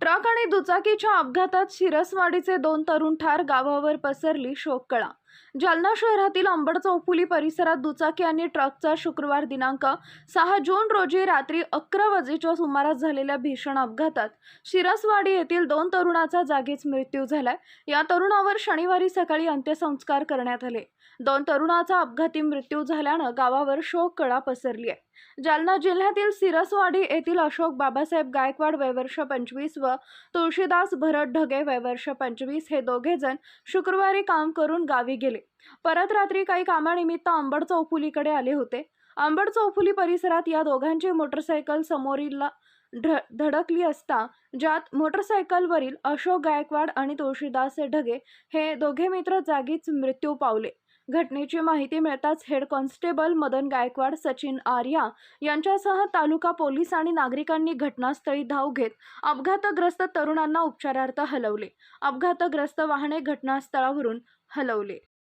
Truck आणि दुचाकीच्या अपघातात शिरसवाडीचे दोन तरुण ठार गावावर पसरली शोककळा. जालना शहरातील अंबड चौफुली परिसरात दुचाकी आणि ट्रकचा शुक्रवार दिनांक सहा जून रोजी रात्री अकरा वाजेच्या सुमारास झालेल्या भीषण अपघातात शिरसवाडी येथील दोन तरुणाचा जागीच मृत्यू झालाय. या तरुणावर शनिवारी सकाळी अंत्यसंस्कार करण्यात आले. दोन तरुणाचा अपघाती मृत्यू झाल्यानं गावावर शोककळा पसरली आहे. जालना जिल्ह्यातील सिरसवाडी येथील अशोक बाबासाहेब गायकवाड वयवर्ष पंचवीस व तुळशीदास भरत ढगे वयवर्ष पंचवीस हे दोघे जण शुक्रवारी काम करून गावी गेले. परत रात्री काही कामानिमित्त अंबड चौफुलीकडे आले होते. अंबड चौफुली परिसरात या दोघांची मोटरसायकल समोरील ढ धडकली असता ज्यात मोटरसायकलवरील अशोक गायकवाड आणि तुळशीदास ढगे हे दोघे मित्र जागीच मृत्यू पावले. घटनेची माहिती मिळताच हेड कॉन्स्टेबल मदन गायकवाड सचिन आर्या यांच्यासह तालुका पोलीस आणि नागरिकांनी घटनास्थळी धाव घेत अपघातग्रस्त तरुणांना उपचारार्थ हलवले. अपघातग्रस्त वाहने घटनास्थळावरून हलवले.